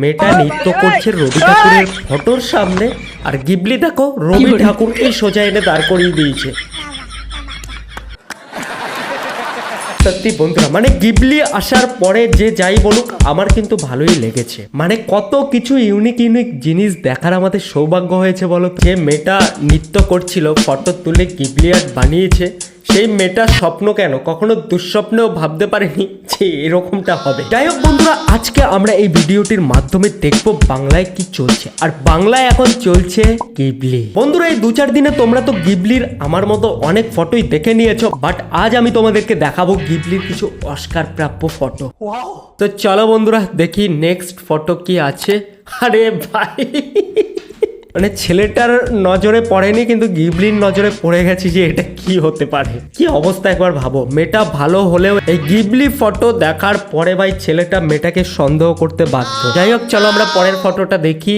মেয়েটা নৃত্য করছে রবি ঠাকুরের ফটোর সামনে। আর গিবলি দেখো রবি ঠাকুরকে সোজা এনে দাঁড় করিয়ে দিয়েছে। সত্যি বন্ধুরা মানে গিবলি আসার পরে যে যাই বলুক আমার কিন্তু ভালোই লেগেছে। মানে কত কিছু ইউনিক ইউনিক জিনিস দেখার আমাদের সৌভাগ্য হয়েছে বলো। যে মেয়েটা নৃত্য করছিল ফটো তুলে গিবলি আর্ট বানিয়েছে। সেই মেয়েটার স্বপ্ন কেন? কখনো দুঃস্বপ্নেও ভাবতে পারেনি যে এরকমটা হবে। যাই হোক বন্ধুরা আজকে আমরা এই ভিডিওটির মাধ্যমে দেখব বাংলায় কি চলছে। আর বাংলায় এখন চলছে গিবলি। বন্ধুরা এই দু চার দিনে তোমরা তো গিবলির আমার মতো অনেক ফটোই দেখে নিয়েছো বাট আজ আমি তোমাদেরকে দেখাবো গিবলির কিছু অস্কার প্রাপ্য ফটো তো চলো বন্ধুরা দেখি নেক্সট ফটো কি আছে। আরে ভাই! মানে ছেলেটার নজরে পড়েনি, কিন্তু গিবলির নজরে পড়ে গেছি যে এটা কি হতে পারে। কি অবস্থা একবার ভাবো। মেয়েটা ভালো হলেও এই গিবলি ফটো দেখার পরে ভাই ছেলেটা মেয়েটাকে সন্দেহ করতে বাধ্য। যাই হোক, চলো আমরা পরের ফটোটা দেখি।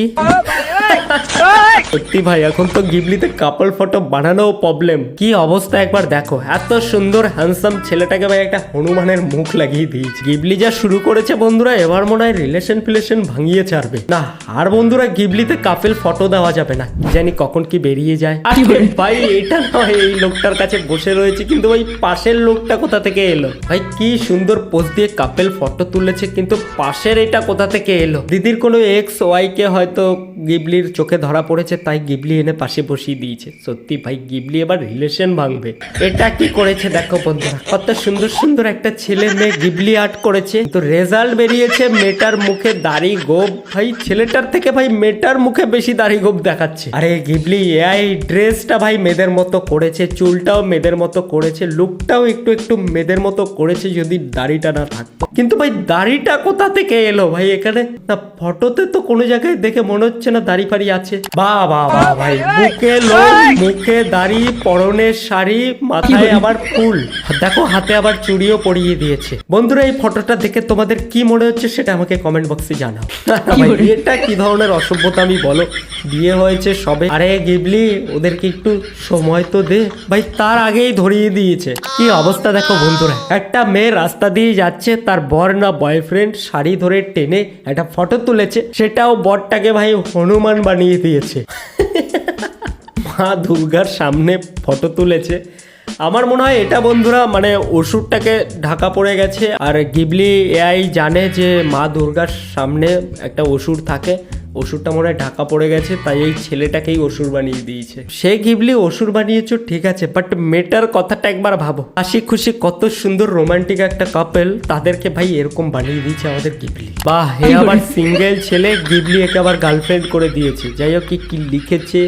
সত্যি ভাই এখন তো গিবলিতে কাপল ফটো বানানো প্রবলেম কি অবস্থা একবার দেখো এত সুন্দর হ্যান্ডসাম ছেলেটাকে ভাই একটা হনুমানের মুখ লাগিয়ে দিয়েছে। গিবলি যা শুরু করেছে বন্ধুরা এবার মনে হয় রিলেশন ফিলেশন ভাঙিয়ে ছাড়বে। না আর বন্ধুরা গিবলিতে কাপেল ফটো দেওয়া যাবে না। জানি কখন কি বেরিয়ে যায়। আরে ভাই এটা নয় এই লোকটার কাছে বসে রয়েছে কিন্তু ওই পাশের লোকটা কোথা থেকে এলো? ভাই কি সুন্দর পোজ দিয়ে কাপেল ফটো তুলেছে কিন্তু পাশের এটা কোথা থেকে এলো? দিদির কোনো এক্স ওয়াই কে হয়তো গিবলির চোখে ধরা পড়েছে তাই গিবলি এনে পাশে বসিয়ে দিয়েছে। সত্যি ভাই, গিবলি এবার রিলেশন ভাঙবে। এটা কি করেছে? দেখো বন্ধুরা, কত সুন্দর সুন্দর একটা ছেলে মেয়ে গিবলি আর্ট করেছে। তো রেজাল্ট বেরিয়েছে মেটার মুখে দাড়ি গোপ। ভাই, ছেলেটার থেকে ভাই মেটার মুখে বেশি দাড়ি গোপ দেখাচ্ছে। আরে গিবলি, এই ড্রেসটা ভাই মেয়েদের মতো করেছে, চুলটাও মেয়েদের মতো করেছে লুকটাও একটু একটু মেয়েদের মতো করেছে যদি দাড়িটা না থাকতো। কিন্তু ভাই, দাড়িটা কোথা থেকে এলো? ভাই, এখানে না ফটোতে তো কোনো জায়গায় দেখে মনে হচ্ছে না দাড়ি ফাড়ি আছে। বাহ বাহ ভাই। মুখে লোক মুখে দাড়ি পরনে শাড়ি মাথায় আবার ফুল। দেখো হাতে আবার চুড়িও পরিয়ে দিয়েছে। বন্ধুরা এই ফটোটা দেখে তোমাদের কি মনে হচ্ছে সেটা আমাকে কমেন্ট বক্সে জানাও। এটা কি ধরনের অসভ্যতা আমি বলো? বিয়ে হয়েছে সবে। আরে গিবলি ওদেরকে একটু সময় তো দে। ভাই তার আগেই ধরিয়ে দিয়েছে। কি অবস্থা দেখো বন্ধুরা। একটা মেয়ে রাস্তা দিয়ে যাচ্ছে তার বর না বয়ফ্রেন্ড শাড়ি ধরে টেনে একটা ফটো তুলেছে। সেটাও বরটাকে ভাই হনুমান বানিয়ে দিয়েছে। মা দুর্গার সামনে ফটো তুলেছে। আমার মনে হয় এটা বন্ধুরা মানে ওষুধটাকে ঢাকা পড়ে গেছে। আর গিবলি এআই জানে যে মা দুর্গার সামনে একটা ওষুধ থাকে। ওষুধটা মনে হয় ঢাকা পড়ে গেছে তাই এই ছেলেটাকেই ওষুধ বানিয়ে দিয়েছে। সে গিবলি ওষুধ বানিয়েছো ঠিক আছে বাট মেটার কথাটা একবার ভাবো। হাসি খুশি কত সুন্দর রোমান্টিক একটা কাপেল তাদেরকে ভাই এরকম বানিয়ে দিয়েছে আমাদের গিবলি বাহ হে আবার সিঙ্গেল ছেলে গিবলি একে আবার গার্লফ্রেন্ড করে দিয়েছে। যাই হোক কি লিখেছে?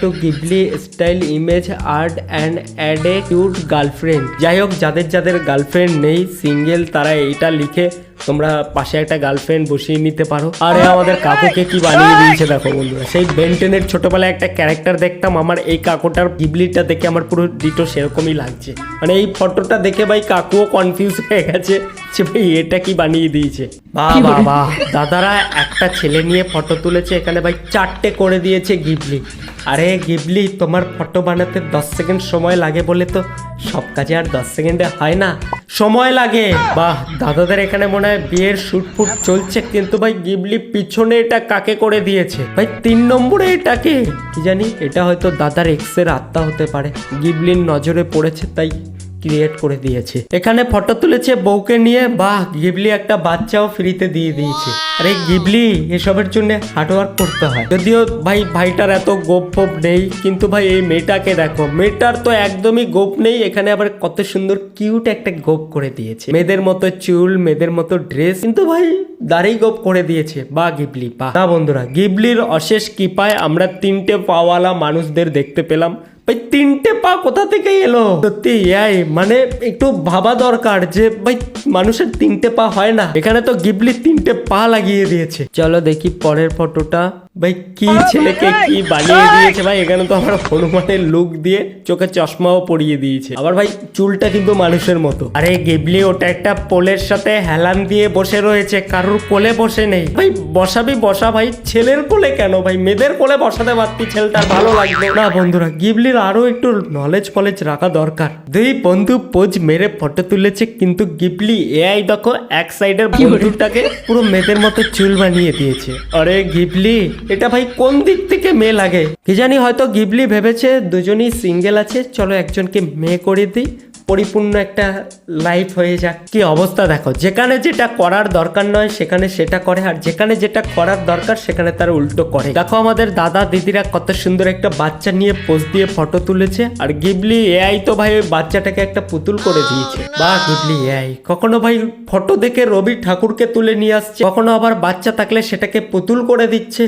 To Ghibli style image art and add a cute girlfriend যাই হোক যাদের যাদের গার্লফ্রেন্ড নেই সিঙ্গেল তারা এইটা লিখে তোমরা পাশে একটা গার্লফ্রেন্ড বসিয়ে নিতে পারো। আরে আমাদের কাকুকে কি বানিয়ে দিয়েছে দেখো বন্ধুরা। সেই বেন্টেনের ছোটবেলায় একটা ক্যারেক্টার দেখতাম আমার এই কাকুটার গিবলিটা দেখে আমার পুরো ডিটো সেরকমই লাগছে। মানে এই ফটোটা দেখে ভাই কাকুও কনফিউজ হয়ে গেছে যে ভাই এটা কি বানিয়ে দিয়েছে। বাহ বাহ বাহ। দাদারা একটা ছেলে নিয়ে ফটো তুলেছে এখানে ভাই চারটে করে দিয়েছে গিবলি। আরে গিবলি তোমার ফটো বানাতে দশ সেকেন্ড সময় লাগে বলে তো সব কাজে আর দশ সেকেন্ডে হয় না। সময় লাগে। বাহ দাদাদের এখানে মনে হয় বিয়ের শুট ফুট চলছে কিন্তু ভাই গিবলি পিছনে এটা কাকে করে দিয়েছে? ভাই তিন নম্বরে এটাকে কি? জানি এটা হয়তো দাদার এক্সের আত্মা হতে পারে। গিবলির নজরে পড়েছে তাই ক্রিয়েট করে দিয়েছে। এখানে ফটো তুলেছে বউকে নিয়ে, বাহ গিবলি একটা বাচ্চাও ফ্রিতে দিয়ে দিয়েছে। আরে গিবলি এসবের জন্য হার্ডওয়ার্ক করতে হয়। যদিও ভাই, ভাইটার এত গোপ ফোপ নেই, কিন্তু ভাই এই মেয়েটাকে দেখো, মেয়েটার তো একদমই গোপ নেই, এখানে আবার কত সুন্দর কিউট একটা গোপ করে দিয়েছে। মেয়েদের মতো চুল, মেয়েদের মতো ড্রেস কিন্তু ভাই দাড়ি গোপ করে দিয়েছে। বা গিবলি বা না বন্ধুরা গিবলির অশেষ কৃপায় আমরা তিনটে পাওয়ালা মানুষদের দেখতে পেলাম। ভাই, তিনটে পা কোথা থেকে এলো? সত্যি, এই মানে একটু ভাবা দরকার যে, ভাই, মানুষের তিনটে পা হয় না। এখানে তো গিবলি তিনটে পা লাগিয়ে দিয়েছে। চলো দেখি পরের ফটোটা ভাই কি ছেলেকে কি বানিয়ে দিয়েছে ভাই? এখানে তো আমার হনুমানের লুক দিয়ে চোখে চশমাও পরিয়ে দিয়েছে। আবার ভাই চুলটা কিন্তু মানুষের মতো। আরে গিবলি ওটা একটা পোলের সাথে হেলান দিয়ে বসে রয়েছে। কারোর কোলে বসে নেই। ভাই বসাবি বসা ভাই। ছেলের কোলে কেন ভাই? মেয়েদের কোলে বসাতে পারতি ছেলেটার ভালো লাগবে না। বন্ধুরা গিবলির আরও একটু নলেজ ফলেজ রাখা দরকার। দুই বন্ধু পোজ মেরে ফটো তুলেছে কিন্তু গিবলি এআই দেখো এক সাইডের বন্ধুটাকে পুরো মেয়েদের মতো চুল বানিয়ে দিয়েছে। আরে গিবলি! এটা ভাই কোন দিক থেকে মেয়ে লাগে? কি জানি হয়তো গিবলি ভেবেছে দুজনই সিঙ্গেল আছে। চলো একজনকে মেয়ে করে দিই। পরিপূর্ণ একটা লাইফ হয়ে যাক। কি অবস্থা দেখো যেখানে যেটা করার দরকার নয় সেখানে সেটা করে আর যেখানে যেটা করার দরকার সেখানে তারা উল্টো করে। দেখো আমাদের দাদা দিদিরা কত সুন্দর একটা বাচ্চা নিয়ে পোস্ট দিয়ে ফটো তুলেছে আর গিবলি এআই তো ভাই ওই বাচ্চাটাকে একটা পুতুল করে দিয়েছে। বা গিবলি এআই কখনো ভাই ফটো দেখে রবি ঠাকুরকে তুলে নিয়ে আসছে কখনো আবার বাচ্চা থাকলে সেটাকে পুতুল করে দিচ্ছে।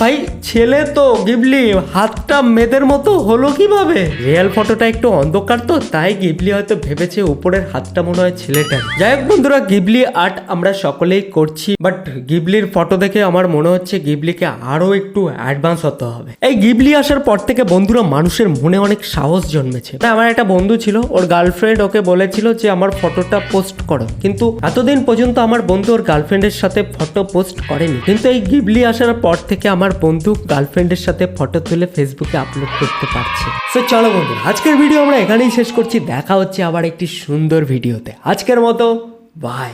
ভাই ছেলে তো গিবলি হাতটা মেয়েদের মতো হলো কীভাবে? রিয়েল ফটোটা একটু অন্ধকার তো তাই গিবলি হয়তো ভেবেছে উপরের হাতটা মনে হয় ছেলেটার। যাই হোক বন্ধুরা, গিবলি আর্ট আমরা সকলেই করছি বাট গিবলির ফটো দেখে আমার মনে হচ্ছে গিবলিকে আরও একটু অ্যাডভান্স হতে হবে। এই গিবলি আসার পর থেকে বন্ধুরা মানুষের মনে অনেক সাহস জন্মেছে। আমার একটা বন্ধু ছিল, ওর গার্লফ্রেন্ড ওকে বলেছিল যে আমার ফটোটা পোস্ট করো। কিন্তু এতদিন পর্যন্ত আমার বন্ধু ওর গার্লফ্রেন্ডের সাথে ফটো পোস্ট করেনি। কিন্তু এই গিবলি আসার পর থেকে আমার বন্ধু গার্লফ্রেন্ডের সাথে ফটো তুলে ফেসবুকে আপলোড করতে পারছে। তো চলো বন্ধু আজকের ভিডিও আমরা এখানেই শেষ করছি, দেখা হচ্ছে আবার একটি সুন্দর ভিডিওতে। আজকের মতো বাই